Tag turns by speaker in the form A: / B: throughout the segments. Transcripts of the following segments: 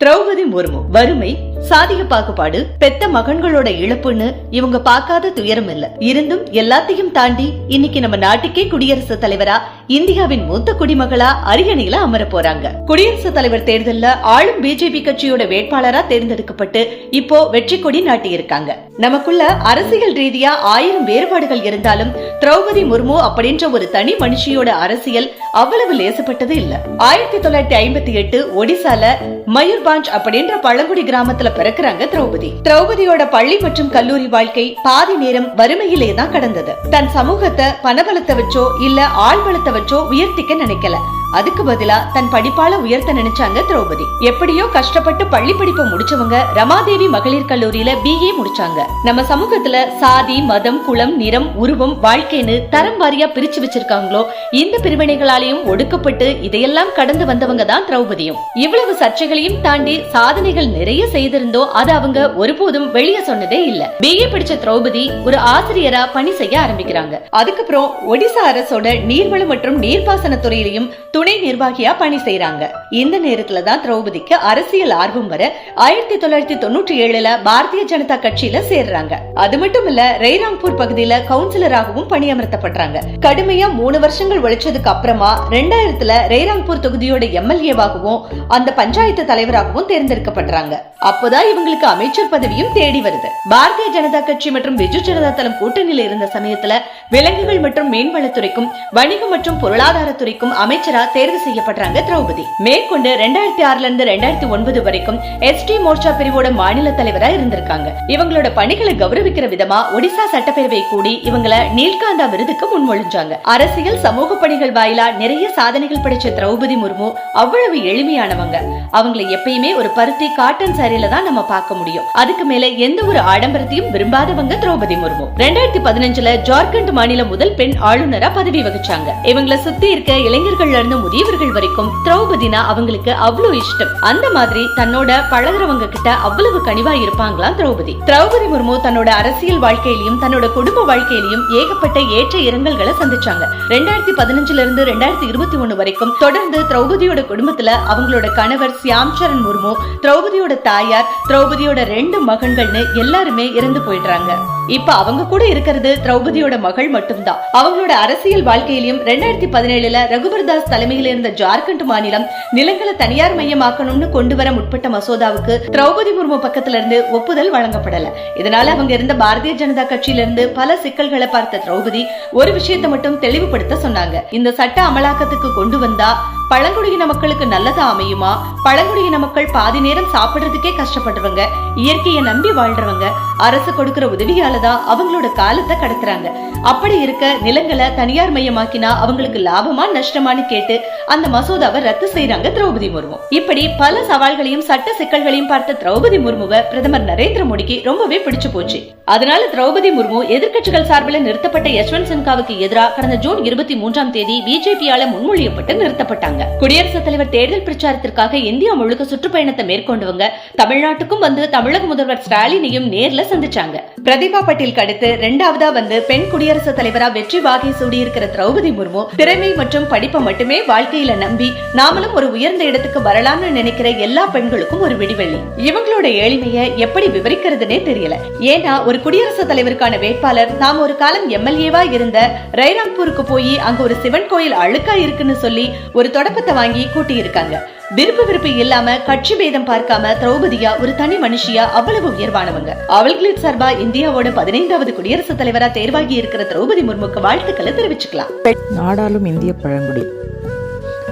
A: திரௌபதி முர்மு வறுமை சாதிய பாகுபாடு பெத்த மகன்களோட இழப்புன்னு இவங்க பார்க்காத துயரம் இல்ல. இருந்தும் எல்லாத்தையும் தாண்டி இன்னைக்கு நம்ம நாட்டுக்கே குடியரசுத் தலைவரா இந்தியாவின் மூத்த குடிமகளா அரியணையில அமர போறாங்க. குடியரசுத் தலைவர் தேர்தல்ல ஆளும் பிஜேபி கட்சியோட வேட்பாளரா தேர்ந்தெடுக்கப்பட்டு இப்போ வெற்றி கொடி நாட்டி இருக்காங்க நமக்குள்ள அரசியல் ரீதியா ஆயிரம் வேறுபாடுகள் இருந்தாலும் திரௌபதி முர்மு அப்படின்ற ஒரு தனி மனுஷியோட அரசியல் அவ்வளவு லேசப்பட்டது இல்ல. ஆயிரத்தி தொள்ளாயிரத்தி ஐம்பத்தி எட்டு ஒடிசால மயூர்பாஞ்ச் அப்படின்ற பழங்குடி கிராமத்துல பிறக்கிறாங்க திரௌபதி. திரௌபதியோட பள்ளி மற்றும் கல்லூரி வாழ்க்கை பாதி நேரம் வறுமையிலே தான் கடந்தது. தன் சமூகத்தை பணபலத்தை வச்சோ இல்ல ஆள் பலத்தை வச்சோ உயர்த்திக்க நினைக்கல. அதுக்கு பதிலா தன் படிப்பால உயர்த்த நினைச்சாங்க திரௌபதி. எப்படியோ கஷ்டப்பட்டு பள்ளி படிப்பை முடிச்சவங்க ரமாதேவி மகளிர் கல்லூரியில பிஏ முடிச்சாங்க. நம்ம சமூகத்துல சாதி மதம் குலம் நிறம் உருவம் வாழ்க்கைன்னு தரம் வாரியா பிரிச்சு வச்சிருக்காங்களோ இந்த பிரிவினைகளாலையும் ஒடுக்கப்பட்டு இதையெல்லாம் கடந்து வந்தவங்க தான் திரௌபதியும். இவ்வளவு சர்ச்சைகளையும் தாண்டி சாதனைகள் நிறைய செய்திருந்தோ அது அவங்க ஒருபோதும் வெளியே சொன்னதே இல்ல. பிஏ படிச்ச திரௌபதி ஒரு ஆசிரியரா பணி செய்ய ஆரம்பிக்கிறாங்க. அதுக்கப்புறம் ஒடிசா அரசோட நீர்வளம் மற்றும் நீர்ப்பாசன துறையிலையும் துணை நிர்வாகியா பணி செய்யறாங்க இந்த நேரத்துல தான் திரௌபதிக்கு அரசியல் ஆர்வம் வர ஆயிரத்தி தொள்ளாயிரத்தி தொண்ணூற்றி ஏழுல பாரதிய ஜனதா கட்சியில சேர்றாங்க. அது மட்டும் இல்ல ரெய்ராங்பூர் பகுதியில கவுன்சிலராகவும் பணியமர்த்தப்படுறாங்க. கடுமையா மூணு வருஷங்கள் உழைச்சதுக்கு அப்புறமா ரெண்டாயிரத்துல ரெய்ராங்பூர் தொகுதியோட எம்எல்ஏவாகவும் அந்த பஞ்சாயத்து தலைவராகவும் தேர்ந்தெடுக்கப்படுறாங்க. அப்போதான் இவங்களுக்கு அமைச்சர் பதவியும் தேடி வருது. பாரதிய ஜனதா கட்சி மற்றும் பிஜு ஜனதா தளம் கூட்டணியில இருந்த சமயத்துல விலங்குகள் மற்றும் மீன்வளத்துறைக்கும் வணிகம் மற்றும் பொருளாதாரத்துறைக்கும் அமைச்சரா தேர்வு செய்யப்படுறாங்க திரௌபதி. மேற்கொண்டு ரெண்டாயிரத்தி ஆறுல இருந்து ரெண்டாயிரத்தி ஒன்பது வரைக்கும் எஸ்டி மோர்ச்சா பிரிவோட மாநில தலைவரா இருந்திருக்காங்க. இவங்களோட பணிகளை கௌரவிக்கிற விதமா ஒடிசா சட்டப்பேரவை கூடி இவங்களை நீல்காந்தா விருதுக்கு முன்மொழிஞ்சாங்க. அரசியல் சமூக பணிகள் வாயிலா நிறைய சாதனைகள் படைச்ச திரௌபதி முர்மு அவ்வளவு எளிமையானவங்க. அவங்கள எப்பயுமே ஒரு பருத்தி காட்டன் சாரியில தான் நம்ம பார்க்க முடியும். அதுக்கு மேல எந்த ஒரு ஆடம்பரத்தையும் விரும்பாதவங்க திரௌபதி முர்மு. ரெண்டாயிரத்தி பதினஞ்சுல ஜார்க்கண்ட் மாநில முதல் பெண் ஆளுநரா பதவி வகிச்சாங்க. இவங்களை சுத்தி இருக்க இளைஞர்கள்ல இருந்து முதியவர்கள் வரைக்கும் திரௌபதினா அவங்களுக்கு அவ்வளவு இஷ்டம். அந்த மாதிரி தன்னோட பழகுறவங்க கிட்ட அவ்வளவு கனிவா இருப்பாங்களாம் திரௌபதி. திரௌபதி முர்மு தன்னோட அரசியல் வாழ்க்கையிலும் தன்னோட குடும்ப வாழ்க்கையிலும் ஏகப்பட்ட ஏற்ற இறங்கல்களை சந்திச்சாங்க. ரெண்டாயிரத்தி பதினஞ்சுல இருந்து ரெண்டாயிரத்தி இருபத்தி ஒண்ணு வரைக்கும் தொடர்ந்து திரௌபதியோட குடும்பத்துல அவங்களோட கணவர் சியாம் சரண் முர்மு திரௌபதியோட தாயார் திரௌபதியோட ரெண்டு மகன்கள்னு எல்லாருமே இறந்து போயிடுறாங்க. இப்ப அவங்க கூட இருக்கிறது திரௌபதியோட மகள் மட்டும்தான். அவங்களோட அரசியல் வாழ்க்கையிலும் ரெண்டாயிரத்தி பதினேழுல ரகுபர்தாஸ் தலைமையில் இருந்த ஜார்க்கண்ட் மாநிலம் நிலங்களை தனியார் மையமாக்கணும்னு கொண்டு வர முற்பட்ட மசோதாவுக்கு திரௌபதி முர்மு பக்கத்துல இருந்து ஒப்புதல் வழங்கப்படல. இதனால அவங்க இருந்த பாரதிய ஜனதா கட்சியில இருந்து பல சிக்கல்களை பார்த்த திரௌபதி ஒரு விஷயத்தை மட்டும் தெளிவுபடுத்த சொன்னாங்க. இந்த சட்ட அமலாக்கத்துக்கு கொண்டு வந்தா பழங்குடியின மக்களுக்கு நல்லதா அமையுமா? பழங்குடியின மக்கள் பாதி நேரம் சாப்பிடுறதுக்கே கஷ்டப்படுறவங்க இயற்கையை நம்பி வாழ்றவங்க அரசு கொடுக்கிற உதவியால தான் அவங்களோட காலத்தை கடத்துறாங்க. அப்படி இருக்க நிலங்களை தனியார் மையமாக்கினா அவங்களுக்கு லாபமா நஷ்டமான்னு கேட்டு அந்த மசோதாவை ரத்து செய்யறாங்க திரௌபதி முர்மு. இப்படி பல சவால்களையும் சட்ட சிக்கல்களையும் பார்த்த திரௌபதி முர்முவை பிரதமர் நரேந்திர மோடிக்கு ரொம்பவே பிடிச்சு போச்சு. அதனால திரௌபதி முர்மு எதிர்க்கட்சிகள் சார்பில் நிறுத்தப்பட்ட யஷ்வந்த் சின்காவுக்கு எதிராக கடந்த ஜூன் இருபத்தி மூன்றாம் தேதி பிஜேபியால முன்மொழியப்பட்டு நிறுத்தப்பட்டாங்க. குடியரசுத் தலைவர் தேர்தல் பிரச்சாரத்திற்காக இந்தியா முழுக்க சுற்றுப்பயணத்தை மேற்கொண்டவங்க தமிழ்நாட்டுக்கும் வந்து தமிழக முதல்வர் ஸ்டாலினையும் நேர்ல சந்திச்சாங்க. பிரதிபா பட்டேல் அடுத்து ரெண்டாவதா வந்து பெண் குடியரசுத் தலைவரா வெற்றி வாகை சூடியிருக்கிற திரௌபதி முர்மு திறமை மற்றும் படிப்பை மட்டுமே வாழ்க்கையில நம்பி நாமளும் ஒரு உயர்ந்த இடத்துக்கு வரலாம்னு நினைக்கிற எல்லா பெண்களுக்கும் ஒரு விடிவெள்ளி. இவங்களோட ஏழ்மையை எப்படி விவரிக்கிறதுனே தெரியல. ஏன்னா ஒரு குடியரசுத் தலைவருக்கான வேட்பாளர் தாம் ஒரு காலம் எம்எல்ஏவா இருந்த ரைராங்பூருக்கு போய் அங்க ஒரு சிவன் கோயில் அழுக்கா இருக்குன்னு சொல்லி ஒரு தொடப்பத்தை வாங்கி கூட்டியிருக்காங்க. விருப்பு விருப்பு இல்லாம கட்சி பேதம் பார்க்காம திரௌபதியா ஒரு தனி மனுஷியா அவ்வளவு உயர்வானவங்க? அவள்களின் சார்பா இந்தியாவோட பதினைந்தாவது குடியரசுத் தலைவரா தேர்வாகி இருக்கிற திரௌபதி முர்முக்கு வாழ்த்துக்களை தெரிவிச்சுக்கலாம்.
B: நாடாளும் இந்திய பழங்குடி.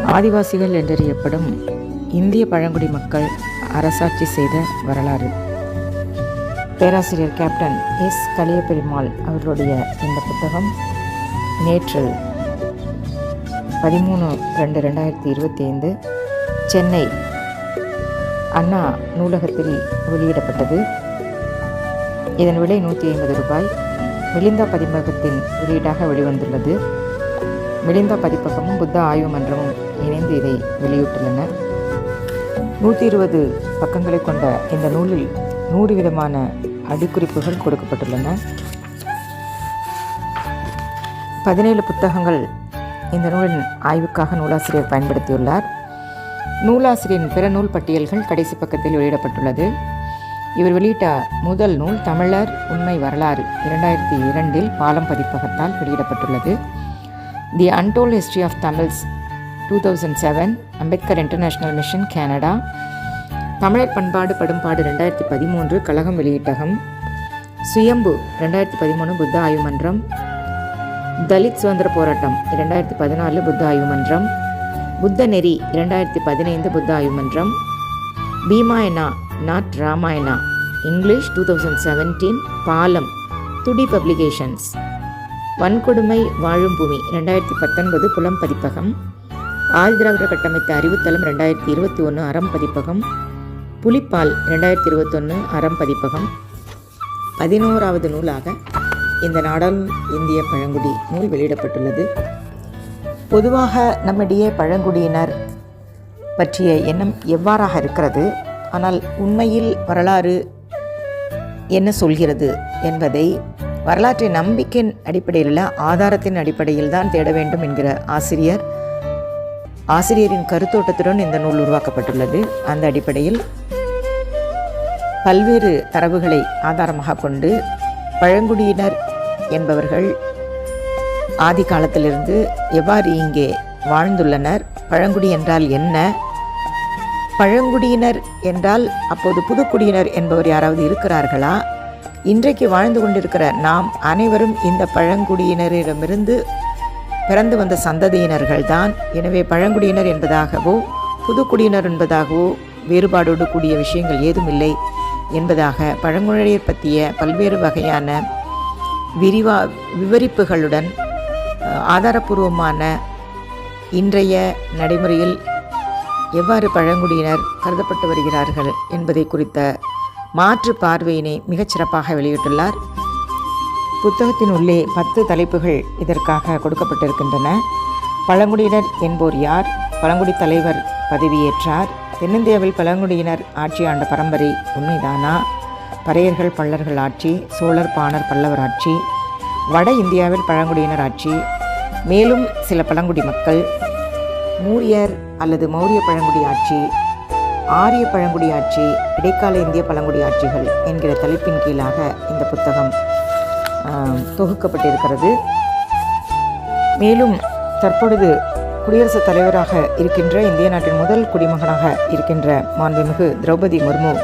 B: ஆதிவாசிகள் என்றறியப்படும் இந்திய பழங்குடி மக்கள் அரசாட்சி செய்த வரலாறு. பேராசிரியர் கேப்டன் எஸ். கலியபெருமாள் அவர்களுடைய இந்த புத்தகம் நேற்று பதிமூணு ரெண்டு ரெண்டாயிரத்தி இருபத்தி ஐந்து சென்னை அண்ணா நூலகத்தில் வெளியிடப்பட்டது. இதன் விலை நூற்றி ஐம்பது ரூபாய். மிலிந்தா பதிப்பகத்தின் வெளியீடாக வெளிவந்துள்ளது. மிலிந்தா பதிப்பகமும் புத்த ஆய்வு மன்றமும் இணைந்து இதை வெளியிட்டுள்ளன. நூற்றி இருபது பக்கங்களை கொண்ட இந்த நூலில் நூறு விதமான அடிக்குறிப்புகள் கொடுக்கப்பட்டுள்ளன. பதினேழு புத்தகங்கள் இந்த நூலின் ஆய்வுக்காக நூலாசிரியர் பயன்படுத்தியுள்ளார். நூலாசிரியரின் பிற நூல் பட்டியல்கள் கடைசி பக்கத்தில் வெளியிடப்பட்டுள்ளது. இவர் வெளியிட்ட முதல் நூல் தமிழர் உண்மை வரலாறு இரண்டாயிரத்தி இரண்டில் பாலம் பதிப்பகத்தால் வெளியிடப்பட்டுள்ளது. The untold history of Tamils two thousand seven Ambedkar international mission Canada தமிழர் பண்பாடு படும்பாடு ரெண்டாயிரத்தி பதிமூன்று கழகம் வெளியீட்டகம். சுயம்பு ரெண்டாயிரத்தி பதிமூணு புத்த ஆய்வு மன்றம். தலித் சுதந்திர போராட்டம் இரண்டாயிரத்தி பதினாலு புத்த ஆய்வு மன்றம். புத்த நெறி இரண்டாயிரத்தி பதினைந்து புத்த ஆயுமன்றம் Bhimayana not Ramayana. English two thousand seventeen Palam Thudi publications. வன்கொடுமை வாழும் பூமி ரெண்டாயிரத்தி பத்தொன்பது புலம் பதிப்பகம். ஆதிதிராவிடர் கட்டமைத்த அறிவுத்தளம் ரெண்டாயிரத்தி இருபத்தி ஒன்று அறம் பதிப்பகம். புலிப்பால் ரெண்டாயிரத்தி இருபத்தொன்று அறம் பதிப்பகம். பதினோராவது நூலாக இந்த நாடாளும் இந்திய பழங்குடி நூல் வெளியிடப்பட்டுள்ளது. பொதுவாக நம்மிடையே பழங்குடியினர் பற்றிய எண்ணம் எவ்வாறாக இருக்கிறது? ஆனால் உண்மையில் வரலாறு என்ன சொல்கிறது என்பதை வரலாற்றை நம்பிக்கையின் அடிப்படையில் ஆதாரத்தின் அடிப்படையில் தான் தேட வேண்டும் என்கிற ஆசிரியர் ஆசிரியரின் கருத்தோட்டத்துடன் இந்த நூல் உருவாக்கப்பட்டுள்ளது. அந்த அடிப்படையில் பல்வேறு தரவுகளை ஆதாரமாக கொண்டு பழங்குடியினர் என்பவர்கள் ஆதி காலத்திலிருந்து எவ்வாறு இங்கே வாழ்ந்துள்ளனர்? பழங்குடி என்றால் என்ன? பழங்குடியினர் என்றால் அப்போது புதுக்குடியினர் என்பவர் யாராவது இருக்கிறார்களா? இன்றைக்கு வாழ்ந்து கொண்டிருக்கிற நாம் அனைவரும் இந்த பழங்குடியினரிடமிருந்து பிறந்து வந்த சந்ததியினர்கள்தான். எனவே பழங்குடியினர் என்பதாகவோ புதுக்குடியினர் என்பதாகவோ வேறுபாடோடு கூடிய விஷயங்கள் ஏதும் இல்லை என்பதாக பழங்குடியினர் பற்றிய பல்வேறு வகையான விரிவா விவரிப்புகளுடன் ஆதாரபூர்வமான இன்றைய நடைமுறையில் எவ்வாறு பழங்குடியினர் கருதப்பட்டு வருகிறார்கள் என்பதை குறித்த மாற்று பார்வையினை மிகச்சிறப்பாக வெளியிட்டுள்ளார். புத்தகத்தின் உள்ளே பத்து தலைப்புகள் இதற்காக கொடுக்கப்பட்டிருக்கின்றன. பழங்குடியினர் என்போர் யார்? பழங்குடி தலைவர் பதவியேற்றார். தென்னிந்தியாவில் பழங்குடியினர் ஆட்சி ஆண்ட பரம்பரை உண்மைதானா? பறையர்கள் பல்லர்கள் ஆட்சி சோழர் பாணர் பல்லவர் ஆட்சி வட இந்தியாவில் பழங்குடியினர் ஆட்சி மேலும் சில பழங்குடி மக்கள் மூரியர் அல்லது மௌரிய பழங்குடி ஆட்சி ஆரிய பழங்குடி ஆட்சி இடைக்கால இந்திய பழங்குடி ஆட்சிகள் என்கிற தலைப்பின் கீழாக இந்த புத்தகம் தொகுக்கப்பட்டிருக்கிறது. மேலும் தற்பொழுது குடியரசுத் தலைவராக இருக்கின்ற இந்திய நாட்டின் முதல் குடிமகனாக இருக்கின்ற மாண்புமிகு திரௌபதி முர்மு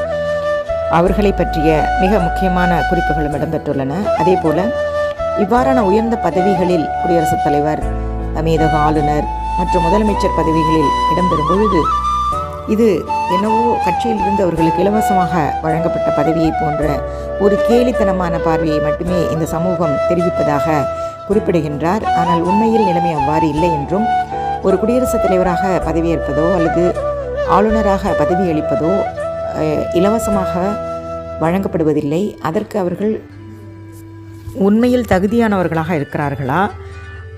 B: அவர்களை பற்றிய மிக முக்கியமான குறிப்புகளும் இடம்பெற்றுள்ளன. அதே போல் இவ்வாறான உயர்ந்த பதவிகளில் குடியரசுத் தலைவர் அமீதக ஆளுநர் மற்றும் முதலமைச்சர் பதவிகளில் இடம்பெறும் பொழுது இது என்னவோ கட்சியில் இருந்து அவர்களுக்கு இலவசமாக வழங்கப்பட்ட பதவியை போன்ற ஒரு கேலித்தனமான பார்வையை மட்டுமே இந்த சமூகம் தெரிவிப்பதாக குறிப்பிடுகின்றார். ஆனால் உண்மையில் நிலைமை அவ்வாறு இல்லை என்றும் ஒரு குடியரசுத் தலைவராக பதவியேற்பதோ அல்லது ஆளுநராக பதவியளிப்பதோ இலவசமாக வழங்கப்படுவதில்லை. அதற்கு அவர்கள் உண்மையில் தகுதியானவர்களாக இருக்கிறார்களா?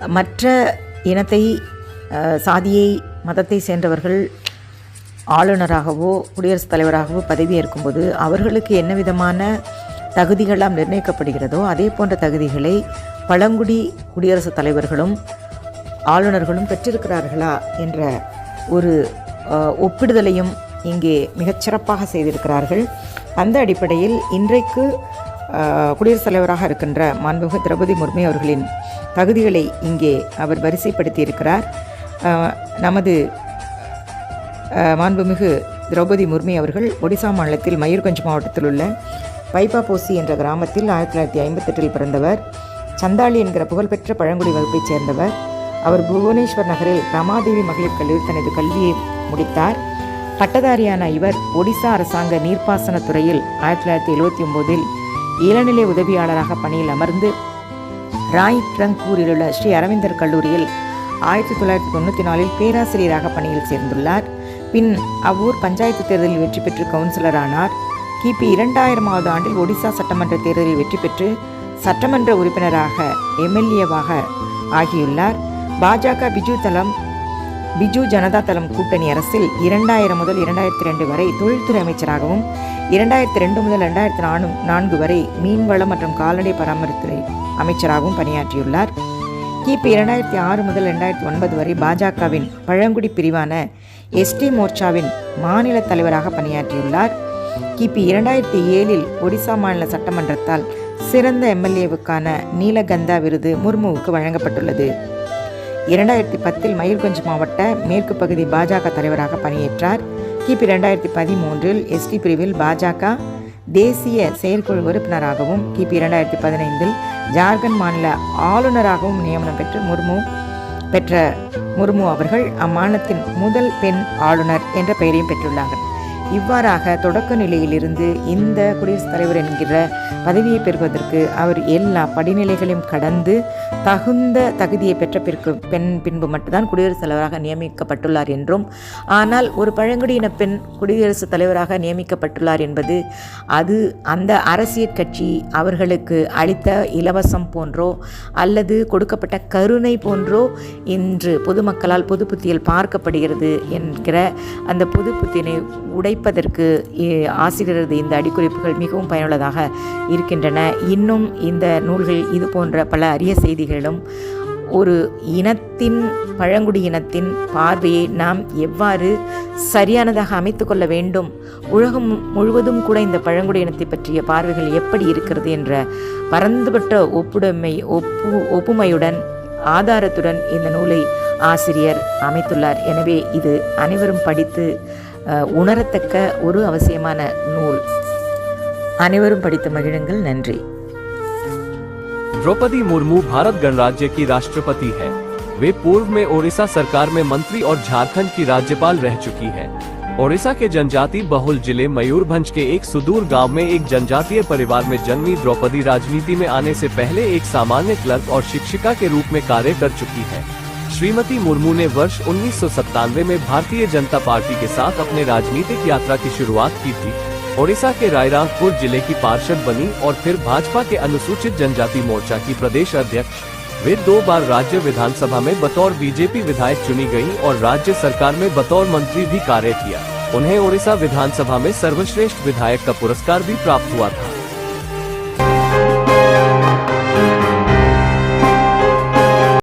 B: மற்ற இனத்தை சாதியை மதத்தை சேர்ந்தவர்கள் ஆளுநராகவோ குடியரசுத் தலைவராகவோ பதவியேற்கும்போது அவர்களுக்கு என்ன விதமான தகுதிகளாம் நிர்ணயிக்கப்படுகிறதோ அதே போன்ற தகுதிகளை பழங்குடி குடியரசுத் தலைவர்களும் ஆளுநர்களும் பெற்றிருக்கிறார்களா என்ற ஒரு ஒப்பிடுதலையும் இங்கே மிகச்சிறப்பாக செய்திருக்கிறார்கள். அந்த அடிப்படையில் இன்றைக்கு குடியரசுத் தலைவராக இருக்கின்ற மாண்புமிகு திரௌபதி முர்மு அவர்களின் தகுதிகளை இங்கே அவர் வரிசைப்படுத்தியிருக்கிறார். நமது மாண்புமிகு திரௌபதி முர்மு அவர்கள் ஒடிசா மாநிலத்தில் மயூர்கஞ்ச் மாவட்டத்தில் உள்ள பைபாபோசி என்ற கிராமத்தில் ஆயிரத்தி தொள்ளாயிரத்தி ஐம்பத்தெட்டில் பிறந்தவர். சந்தாளி என்கிற புகழ்பெற்ற பழங்குடி வகுப்பைச் சேர்ந்தவர். அவர் புவனேஸ்வர் நகரில் ரமாதேவி மகளிர் கல்லூரி தனது கல்வியை முடித்தார். பட்டதாரியான இவர் ஒடிசா அரசாங்க நீர்ப்பாசனத் துறையில் ஆயிரத்தி தொள்ளாயிரத்தி எழுபத்தி ஒம்போதில் இளநிலை உதவியாளராக பணியில் அமர்ந்து ராய் ட்ரங்கூரில் உள்ள ஸ்ரீ அரவிந்தர் கல்லூரியில் ஆயிரத்தி தொள்ளாயிரத்தி தொண்ணூற்றி நாலில் பேராசிரியராக பணியில் சேர்ந்துள்ளார். பின் அவ்வூர் பஞ்சாயத்து தேர்தலில் வெற்றி பெற்று கவுன்சிலர் ஆனார் கிபி இரண்டாயிரமாவது ஆண்டில் ஒடிசா சட்டமன்ற தேர்தலில் வெற்றி பெற்று சட்டமன்ற உறுப்பினராக எம்எல்ஏவாக ஆகியுள்ளார். பாஜக பிஜு தளம் பிஜு ஜனதா தளம் கூட்டணி அரசில் இரண்டாயிரம் முதல் இரண்டாயிரத்தி ரெண்டு வரை தொழில்துறை அமைச்சராகவும் இரண்டாயிரத்தி ரெண்டு முதல் ரெண்டாயிரத்தி நானு நான்கு வரை மீன்வளம் மற்றும் கால்நடை பராமரித்துறை அமைச்சராகவும் பணியாற்றியுள்ளார். கிபி இரண்டாயிரத்தி ஆறு முதல் ரெண்டாயிரத்தி ஒன்பது வரை பாஜகவின் பழங்குடி பிரிவான எஸ்டி மோர்ச்சாவின் மாநில தலைவராக பணியாற்றியுள்ளார். கிபி இரண்டாயிரத்தி ஏழில் ஒடிசா மாநில சட்டமன்றத்தால் சிறந்த எம்எல்ஏவுக்கான நீலகந்தா விருது முர்முவுக்கு வழங்கப்பட்டுள்ளது. இரண்டாயிரத்தி பத்தில் மயூர்கஞ்ச் மாவட்ட மேற்கு பகுதி பாஜக தலைவராக பணியேற்றார். கிபி ரெண்டாயிரத்தி பதிமூன்றில் எஸ்டி பிரிவில் பாஜக தேசிய செயற்குழு உறுப்பினராகவும் கிபி இரண்டாயிரத்தி பதினைந்தில் ஜார்க்கண்ட் மாநில ஆளுநராகவும் நியமனம் பெற்று முர்மு பெற்ற முர்மு அவர்கள் அம்மாநிலத்தின் முதல் பெண் ஆளுநர் என்ற பெயரையும் பெற்றுள்ளார்கள். இவ்வாறாக தொடக்க நிலையிலிருந்து இந்த குடியரசுத் தலைவர் என்கிற பதவியை பெறுவதற்கு அவர் எல்லா படிநிலைகளையும் கடந்து தகுந்த தகுதியை பெற்ற பிற்கு பெண் பின்பு மட்டும்தான் குடியரசுத் தலைவராக நியமிக்கப்பட்டுள்ளார் என்றும் ஆனால் ஒரு பழங்குடியின பெண் குடியரசுத் தலைவராக நியமிக்கப்பட்டுள்ளார் என்பது அது அந்த அரசியல் கட்சி அவர்களுக்கு அளித்த இலவசம் போன்றோ அல்லது கொடுக்கப்பட்ட கருணை போன்றோ இன்று பொதுமக்களால் பொது புத்தியில் பார்க்கப்படுகிறது என்கிற அந்த பொது புத்தினை உடை படிப்பதற்கு ஆசிரியரது இந்த அடிக்குறிப்புகள் மிகவும் பயனுள்ளதாக இருக்கின்றன. இன்னும் இந்த நூல்கள் இது போன்ற பல அரிய செய்திகளும் ஒரு இனத்தின் பழங்குடி இனத்தின் பார்வையை நாம் எவ்வாறு சரியானதாக அமைத்து கொள்ள வேண்டும்? உலகம் முழுவதும் கூட இந்த பழங்குடி இனத்தை பற்றிய பார்வைகள் எப்படி இருக்கிறது என்ற பரந்துபட்ட ஒப்புடைமை ஒப்பு ஒப்புமையுடன் ஆதாரத்துடன் இந்த நூலை ஆசிரியர் அமைத்துள்ளார். எனவே இது அனைவரும் படித்து உணரத்தக்க ஒரு அவசியமான நூல் அனைவரும் படித்து மகிழுங்கள் நன்றி
C: द्रौपदी मुर्मू भारत गणराज्य की राष्ट्रपति है वे पूर्व में ओडिशा सरकार में मंत्री और झारखंड की राज्यपाल रह चुकी है ओडिशा के जनजाति बहुल जिले मयूरभंज के एक सुदूर गांव में एक जनजातीय परिवार में जन्मी द्रौपदी राजनीति में आने से पहले एक सामान्य क्लर्क और शिक्षिका के रूप में कार्य कर चुकी है श्रीमती मुर्मू ने वर्ष उन्नीस सौ सत्तानवे में भारतीय जनता पार्टी के साथ अपने राजनीतिक यात्रा की शुरुआत की थी। ओडिशा के रायरंगपुर ज़िले की पार्षद बनी और फिर भाजपा के अनुसूचित जनजाति मोर्चा की प्रदेश अध्यक्ष। वे दो बार राज्य विधानसभा में बतौर बीजेपी विधायक चुनी गई और राज्य सरकार में बतौर मंत्री भी कार्य किया। उन्हें ओडिशा विधानसभा में सर्वश्रेष्ठ विधायक का पुरस्कार भी प्राप्त हुआ था।